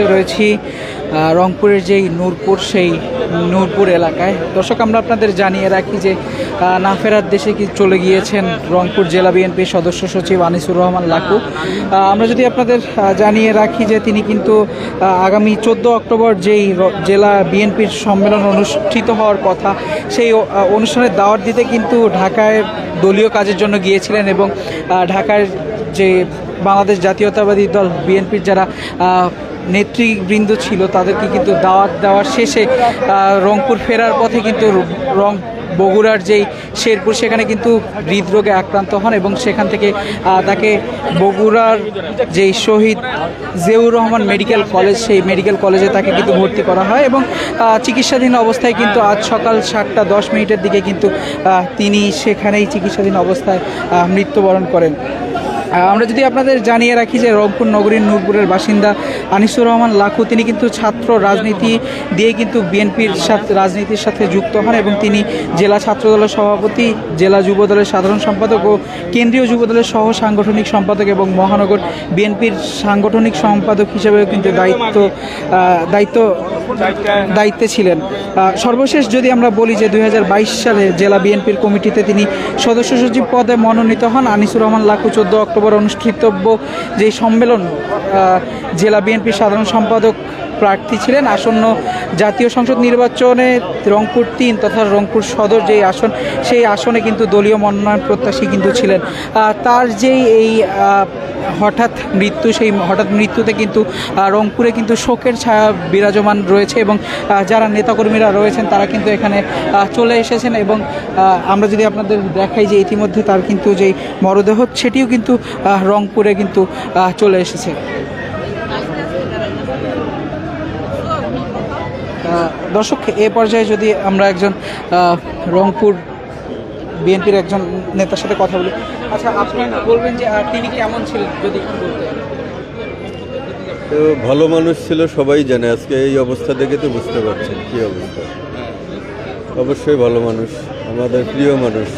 মুহূর্তে রয়েছি রংপুরের যেই নূরপুর, সেই নূরপুর এলাকায়। দর্শক, আমরা আপনাদের জানিয়ে রাখি যে না ফেরার দেশে কি চলে গিয়েছেন রংপুর জেলা বিএনপির সদস্য সচিব আনিসুর রহমান লাকু। আমরা যদি আপনাদের জানিয়ে রাখি যে, তিনি কিন্তু আগামী চোদ্দ অক্টোবর যেই জেলা বিএনপির সম্মেলন অনুষ্ঠিত হওয়ার কথা, সেই অনুষ্ঠানের দাওয়াত দিতে কিন্তু ঢাকায় দলীয় কাজের জন্য গিয়েছিলেন এবং ঢাকার যে বাংলাদেশ জাতীয়তাবাদী দল, বিএনপির যারা নেতৃবৃন্দ ছিল, তাদেরকে কিন্তু দাওয়াত দেওয়ার শেষে রংপুর ফেরার পথে কিন্তু রং, বগুড়ার যেই শেরপুর, সেখানে কিন্তু হৃদরোগে আক্রান্ত হন এবং সেখান থেকে তাকে বগুড়ার যেই শহীদ জিয়াউর রহমান মেডিকেল কলেজ, সেই মেডিকেল কলেজে তাকে কিন্তু ভর্তি করা হয় এবং চিকিৎসাধীন অবস্থায় কিন্তু আজ সকাল সাতটা দশ মিনিটের দিকে কিন্তু তিনি সেখানেই চিকিৎসাধীন অবস্থায় মৃত্যুবরণ করেন। আমরা যদি আপনাদের জানিয়ে রাখি যে রংপুর নগরীর নূরপুরের বাসিন্দা আনিসুর রহমান লাখু, তিনি কিন্তু ছাত্র রাজনীতি দিয়ে কিন্তু বিএনপির সাথে, রাজনীতির সাথে যুক্ত হন এবং তিনি জেলা ছাত্রদলের সভাপতি, জেলা যুবদলের সাধারণ সম্পাদক ও কেন্দ্রীয় যুবদলের সহ সাংগঠনিক সম্পাদক এবং মহানগর বিএনপির সাংগঠনিক সম্পাদক হিসেবেও কিন্তু দায়িত্ব দায়িত্ব, দায়িত্বে ছিলেন। সর্বশেষ যদি আমরা বলি যে দু হাজার বাইশ সালে জেলা বিএনপির কমিটিতে তিনি সদস্য সচিব পদে মনোনীত হন, আনিসুর রহমান লাখু চোদ্দ অক্টোবর অনুষ্ঠিতব্য যে সম্মেলন জেলা জেলা বিএনপির সাধারণ সম্পাদক প্রার্থী ছিলেন। আসন্ন জাতীয় সংসদ নির্বাচনে রংপুর তিন তথা রংপুর সদর যেই আসন, সেই আসনে কিন্তু দলীয় মনোনয়ন প্রত্যাশী কিন্তু ছিলেন। তার যেই এই হঠাৎ মৃত্যু, সেই হঠাৎ মৃত্যুতে কিন্তু রংপুরে কিন্তু শোকের ছায়া বিরাজমান রয়েছে এবং যারা নেতাকর্মীরা রয়েছেন তারা কিন্তু এখানে চলে এসেছেন এবং আমরা যদি আপনাদের দেখাই যে ইতিমধ্যে তার কিন্তু যেই মরদেহ, সেটিও কিন্তু রংপুরে কিন্তু চলে এসেছে। দর্শক, এ পর্যায়ে যদি আমরা একজন রংপুর বিএনপির একজন নেতার সাথে কথা বলি। আচ্ছা আপনি বলবেন যে তিনি কেমন ছিলেন যদি ভালো মানুষ ছিল, সবাই জানে। আজকে এই অবস্থা দেখে তো বুঝতে পারছেন কি অবস্থা। অবশ্যই ভালো মানুষ, আমাদের প্রিয় মানুষ।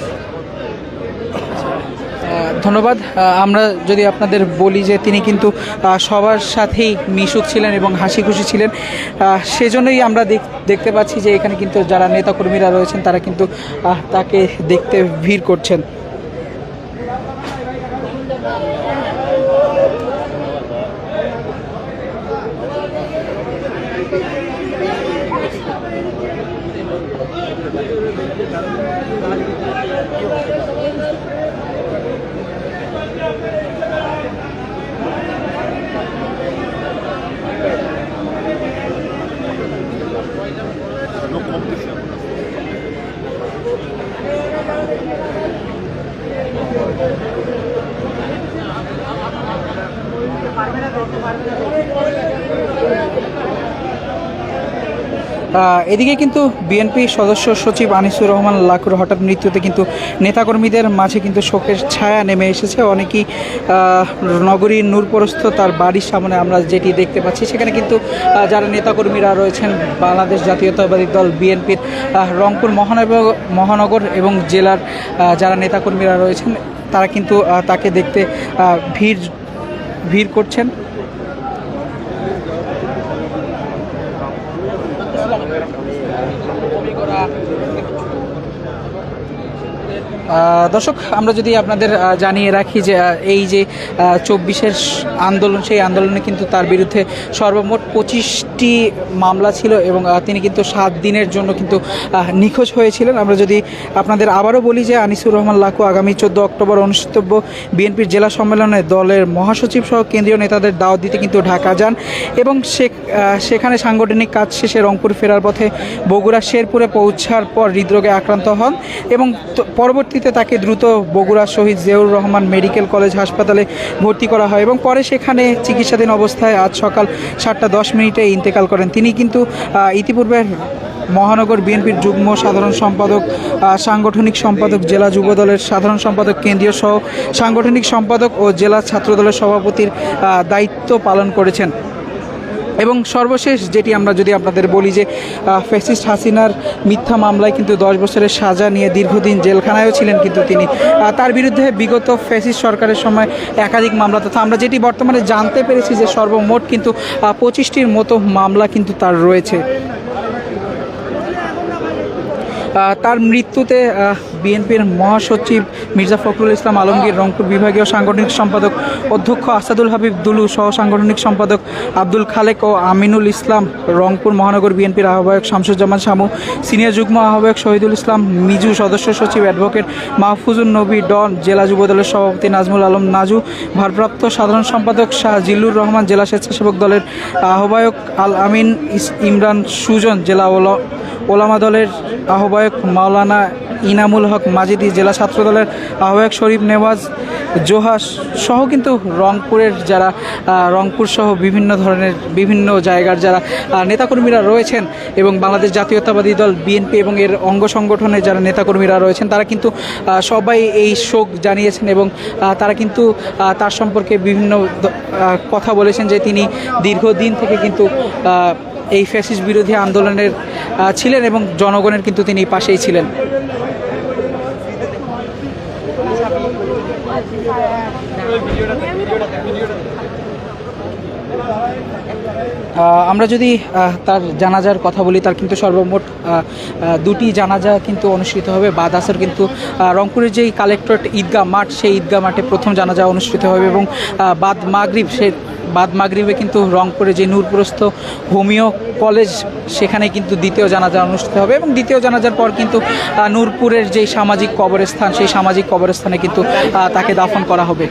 ধন্যবাদ। আমরা যদি আপনাদের বলি যে তিনি কিন্তু সবার সাথেই মিশুক ছিলেন এবং হাসি খুশি ছিলেন সেজন্যই আমরা দেখ- দেখতে পাচ্ছি যে এখানে কিন্তু যারা নেতাকর্মীরা রয়েছেন তারা কিন্তু তাকে দেখতে ভিড় করছেন। আহ, এদিকে কিন্তু বিএনপি সদস্য সচিব আনিসুর রহমান লাকুর হঠাৎ মৃত্যুতে কিন্তু নেতাকর্মীদের মাঝে কিন্তু শোকের ছায়া নেমে এসেছে। অনেকেই নগরীর নূরপরস্থ তার বাড়ির সামনে আমরা যেটি দেখতে পাচ্ছি, সেখানে কিন্তু যারা নেতাকর্মীরা রয়েছেন, বাংলাদেশ জাতীয়তাবাদী দল বিএনপির রংপুর মহানগর মহানগর এবং জেলার যারা নেতাকর্মীরা রয়েছেন, তারা কিন্তু তাকে দেখতে ভিড় ভিড় করছেন। দর্শক, আমরা যদি আপনাদের জানিয়ে রাখি যে এই যে চব্বিশের আন্দোলন, সেই আন্দোলনে কিন্তু তার বিরুদ্ধে সর্বমোট পঁচিশটি মামলা ছিল এবং তিনি কিন্তু সাত দিনের জন্য কিন্তু নিখোঁজ হয়েছিলেন। আমরা যদি আপনাদের আবারও বলি যে, আনিসুর রহমান লাকু আগামী চোদ্দ অক্টোবর অনুষ্ঠিতব্য বিএনপির জেলা সম্মেলনে দলের মহাসচিব সহ কেন্দ্রীয় নেতাদের দাওয়াত দিতে কিন্তু ঢাকা যান এবং সেখানে সাংগঠনিক কাজ শেষে রংপুর ফেরার পথে বগুড়া শেরপুরে পৌঁছার পর হৃদরোগে আক্রান্ত হন এবং তো- পরবর্তীতে তাকে দ্রুত বগুড়া শহীদ জিয়াউর রহমান মেডিকেল কলেজ হাসপাতালে ভর্তি করা হয় এবং পরে সেখানে চিকিৎসাধীন অবস্থায় আজ সকাল সাতটা দশ মিনিটে ইন্তেকাল করেন। তিনি কিন্তু ইতিপূর্বে মহানগর বিএনপির যুগ্ম সাধারণ সম্পাদক সাংগঠনিক সম্পাদক, জেলা যুবদলের সাধারণ সম্পাদক, কেন্দ্রীয় সহ সাংগঠনিক সম্পাদক ও জেলা ছাত্রদলের সভাপতির দায়িত্ব পালন করেছেন। এবং সর্বশেষ যেটি আমরা যদি আপনাদের বলি যে ফেসিস্ট হাসিনার মিথ্যা মামলায় কিন্তু দশ বছরের সাজা নিয়ে দীর্ঘদিন জেলখানায়ও ছিলেন কিন্তু তিনি। তার বিরুদ্ধে বিগত ফেসিস্ট সরকারের সময় একাধিক মামলা, তথা আমরা যেটি বর্তমানে জানতে পেরেছি যে সর্বমোট কিন্তু পঁচিশটির মতো মামলা কিন্তু তার রয়েছে। তার মৃত্যুতে বিএনপির মহাসচিব মির্জা ফখরুল ইসলাম আলমগীর, রংপুর বিভাগীয় সাংগঠনিক সম্পাদক অধ্যক্ষ আসাদুল হাবিব দুলু সহ সাংগঠনিক সম্পাদক আব্দুল খালেক ও আমিনুল ইসলাম, রংপুর মহানগর বিএনপির আহ্বায়ক শামসুজ্জামান শামু, সিনিয়র যুগ্ম আহ্বায়ক শহীদুল ইসলাম মিজু, সদস্য সচিব অ্যাডভোকেট মাহফুজুল নবী ডন, জেলা যুবদলের সভাপতি নাজমুল আলম নাজু, ভারপ্রাপ্ত সাধারণ সম্পাদক শাহ জিল্লুর রহমান, জেলা স্বেচ্ছাসেবক দলের আহ্বায়ক আল আমিন ইমরান সুজন, জেলা ওলামা দলের আহ্বায়ক মাওলানা ইনামুল হক মাজিদি, জেলা ছাত্র দলের আহ্বায়ক শরীফ নেওয়াজ জোহাস সহ কিন্তু রংপুরের যারা রংপুর সহ বিভিন্ন ধরনের বিভিন্ন জায়গার যারা নেতাকর্মীরা রয়েছেন এবং বাংলাদেশ জাতীয়তাবাদী দল বিএনপি এবং এর অঙ্গ সংগঠনের যারা নেতাকর্মীরা রয়েছেন, তারা কিন্তু সবাই এই শোক জানিয়েছেন এবং তারা কিন্তু তার সম্পর্কে বিভিন্ন কথা বলেছেন যে তিনি দীর্ঘদিন থেকে কিন্তু এই ফ্যাসিস বিরোধী আন্দোলনের ছিলেন এবং জনগণের কিন্তু তিনি পাশেই ছিলেন। আহ, আমরা যদি তার জানাজার কথা বলি, তার কিন্তু সর্বমোট দুটি জানাজা কিন্তু অনুষ্ঠিত হবে। বাদ আসর কিন্তু রংপুরের যেই কালেক্টরেট ঈদগাহ মাঠ, সেই ঈদগাহ মাঠে প্রথম জানাজা অনুষ্ঠিত হবে এবং বাদ মাগরিব, সে, বাদ মাগরিবে কিন্তু রংপুরে যে নূরপুরস্থ হোমিও কলেজ, সেখানে কিন্তু দ্বিতীয় জানাজা অনুষ্ঠিত হবে এবং দ্বিতীয় জানাজার পর কিন্তু নূরপুরের যেই সামাজিক কবরস্থান, সেই সামাজিক কবরস্থানে কিন্তু তাকে দাফন করা হবে।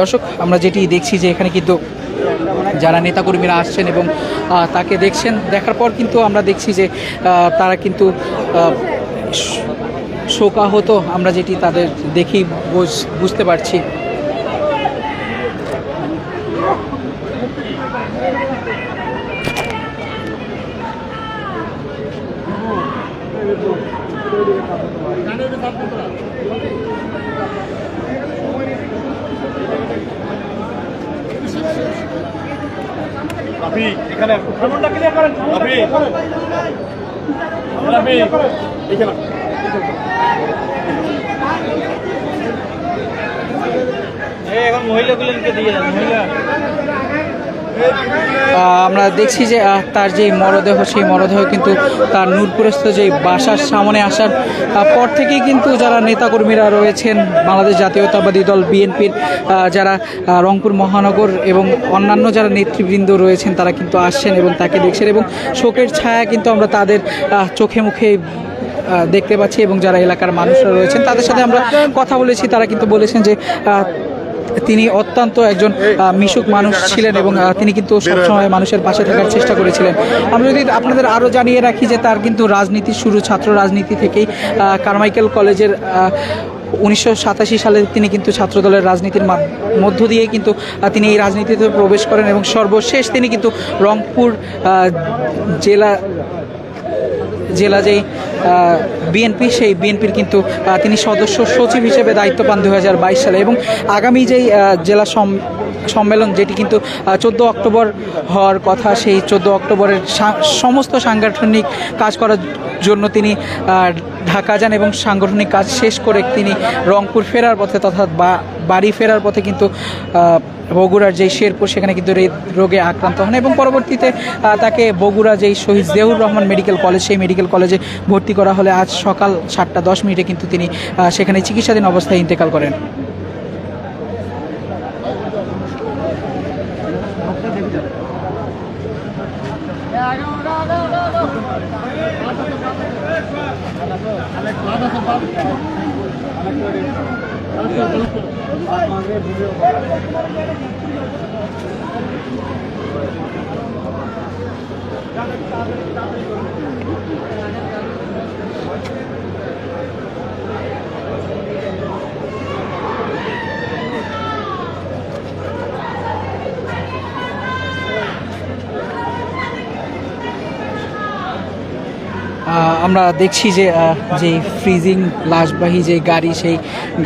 দর্শক, আমরা যেটি দেখছি যে এখানে কিন্তু যারা নেতাকর্মীরা আসছেন এবং তাকে দেখছেন, দেখার পর কিন্তু আমরা দেখছি যে তারা কিন্তু শোকাহত আমরা যেটি তাদের দেখি বুঝ- বুঝতে পারছি আপনি এখানে আপনি এখানে আমরা দেখছি যে তার যেই মরদেহ, সেই মরদেহ কিন্তু তার নূরপুরস্থ যেই বাসার সামনে আসার পর থেকেই কিন্তু যারা নেতাকর্মীরা রয়েছেন, বাংলাদেশ জাতীয়তাবাদী দল, বিএনপির যারা রংপুর মহানগর এবং অন্যান্য যারা নেতৃবৃন্দ রয়েছেন, তারা কিন্তু আসছেন এবং তাকে দেখছেন এবং শোকের ছায়া কিন্তু আমরা তাদের চোখে মুখে দেখতে পাচ্ছি এবং যারা এলাকার মানুষরা রয়েছেন, তাদের সাথে আমরা কথা বলেছি। তারা কিন্তু বলেছেন যে তিনি অত্যন্ত একজন মিশুক মানুষ ছিলেন এবং তিনি কিন্তু সবসময় মানুষের পাশে থাকার চেষ্টা করেছিলেন। আমি যদি আপনাদের আরও জানিয়ে রাখি যে, তার কিন্তু রাজনীতির শুরু, ছাত্র রাজনীতি থেকেই কারমাইকেল কলেজের উনিশশো সাতাশি সালে তিনি কিন্তু ছাত্রদলের রাজনীতির মধ্য দিয়ে কিন্তু তিনি এই রাজনীতিতে প্রবেশ করেন এবং সর্বশেষ তিনি কিন্তু রংপুর জেলা জেলা যেই বিএনপি, সেই বিএনপির কিন্তু তিনি সদস্য সচিব হিসেবে দায়িত্ব পান দু হাজার বাইশ সালে এবং আগামী যেই জেলা সম- সম্মেলন যেটি কিন্তু চোদ্দ অক্টোবর হওয়ার কথা, সেই চোদ্দ অক্টোবরের সমস্ত সাংগঠনিক কাজ করার জন্য তিনি ঢাকা যান এবং সাংগঠনিক কাজ শেষ করে তিনি রংপুর ফেরার পথে তথা বা- বাড়ি ফেরার পথে কিন্তু বগুড়ার যেই শেরপুর, সেখানে কিন্তু হৃদ রোগে আক্রান্ত হন এবং পরবর্তীতে তাকে বগুড়া যেই শহীদ জিয়াউর রহমান মেডিকেল কলেজ, সেই মেডিকেল কলেজে ভর্তি করা হলে আজ সকাল সাতটা দশ মিনিটে কিন্তু তিনি সেখানে চিকিৎসাধীন অবস্থায় ইন্তেকাল করেন। তাড়াতাড়ি আমরা দেখছি যে যে ফ্রিজিং লাশবাহী যে গাড়ি, সেই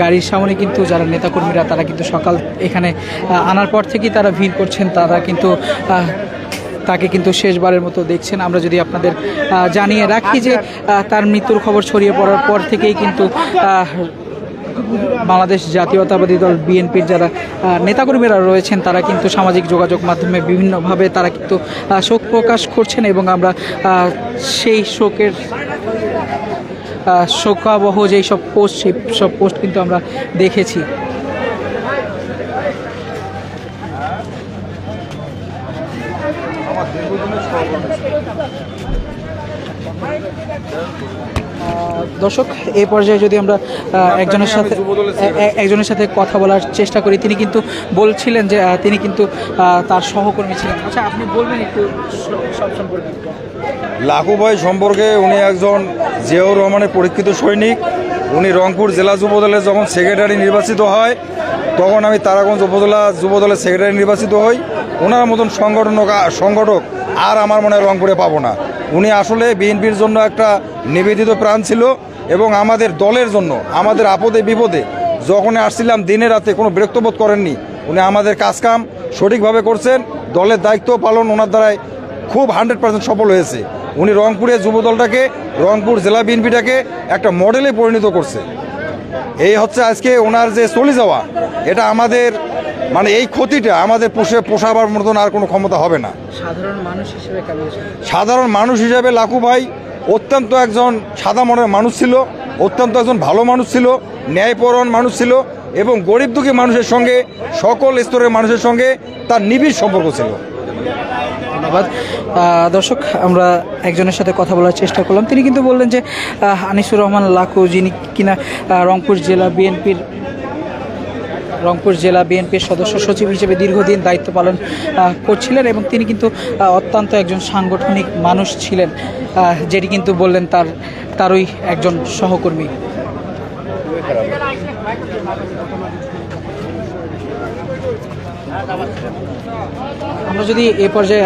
গাড়ির সামনে কিন্তু যারা নেতাকর্মীরা, তারা কিন্তু সকাল এখানে আনার পর থেকেই তারা ভিড় করছেন। তারা কিন্তু তাকে কিন্তু শেষবারের মতো দেখছেন। আমরা যদি আপনাদের জানিয়ে রাখি যে তার মৃত্যুর খবর ছড়িয়ে পড়ার পর থেকেই কিন্তু বাংলাদেশ জাতীয়তাবাদী দল বিএনপির যারা নেতাকর্মীরা রয়েছেন, তারা কিন্তু সামাজিক যোগাযোগ মাধ্যমে বিভিন্নভাবে তারা কিন্তু শোক প্রকাশ করছেন এবং আমরা সেই শোকের শোকাবহ যেই সব পোস্ট সেই সব পোস্ট কিন্তু আমরা দেখেছি। দর্শক এই পর্যায়ে যদি আমরা একজনের সাথে একজনের সাথে কথা বলার চেষ্টা করি। তিনি কিন্তু বলছিলেন যে তিনি কিন্তু তার সহকর্মী ছিলেন। আচ্ছা আপনি বলবেন একটু সব সম্পর্কে। লাকু ভাই সম্পর্কে উনি একজন জিয়াউর রহমানের পরীক্ষিত সৈনিক। উনি রংপুর জেলা যুবদলে যখন সেক্রেটারি নির্বাচিত হয় তখন আমি তারাগঞ্জ উপজেলা যুবদলের সেক্রেটারি নির্বাচিত হই। ওনার মতন সংগঠন সংগঠক আর আমার মনে হয় রংপুরে পাবো না। উনি আসলে বিএনপির জন্য একটা নিবেদিত প্রাণ ছিল এবং আমাদের দলের জন্য, আমাদের আপদে বিপদে যখন আসছিলাম, দিনে রাতে কোনো বিরক্তবোধ করেননি। উনি আমাদের কাজকাম সঠিকভাবে করছেন, দলের দায়িত্ব পালন ওনার দ্বারাই খুব হান্ড্রেড পার্সেন্ট সফল হয়েছে। উনি রংপুরের যুব দলটাকে রংপুর জেলা বিএনপিটাকে একটা মডেলে পরিণত করছে। এই হচ্ছে আজকে ওনার যে চলে যাওয়া, এটা আমাদের মানে এই ক্ষতিটা আমাদের পোষে পোষাবার মতন আর কোনো ক্ষমতা হবে না। সাধারণ মানুষ হিসেবে সাধারণ মানুষ হিসাবে লাকু ভাই অত্যন্ত একজন সাদা মনের মানুষ ছিল অত্যন্ত একজন ভালো মানুষ ছিল ন্যায়পরণ মানুষ ছিল এবং গরিব দুঃখী মানুষের সঙ্গে সকল স্তরের মানুষের সঙ্গে তার নিবিড় সম্পর্ক ছিল। ধন্যবাদ। দর্শক আমরা একজনের সাথে কথা বলার চেষ্টা করলাম। তিনি কিন্তু বললেন যে আনিসুর রহমান লাকু যিনি কিনা রংপুর জেলা বিএনপির রংপুর জেলা বিএনপির সদস্য সচিব হিসেবে দীর্ঘদিন দায়িত্ব পালন করছিলেন এবং তিনি কিন্তু অত্যন্ত একজন সাংগঠনিক মানুষ ছিলেন যেটি কিন্তু বললেন তার, তারই একজন সহকর্মী। আমরা যদি এ পর্যায়ে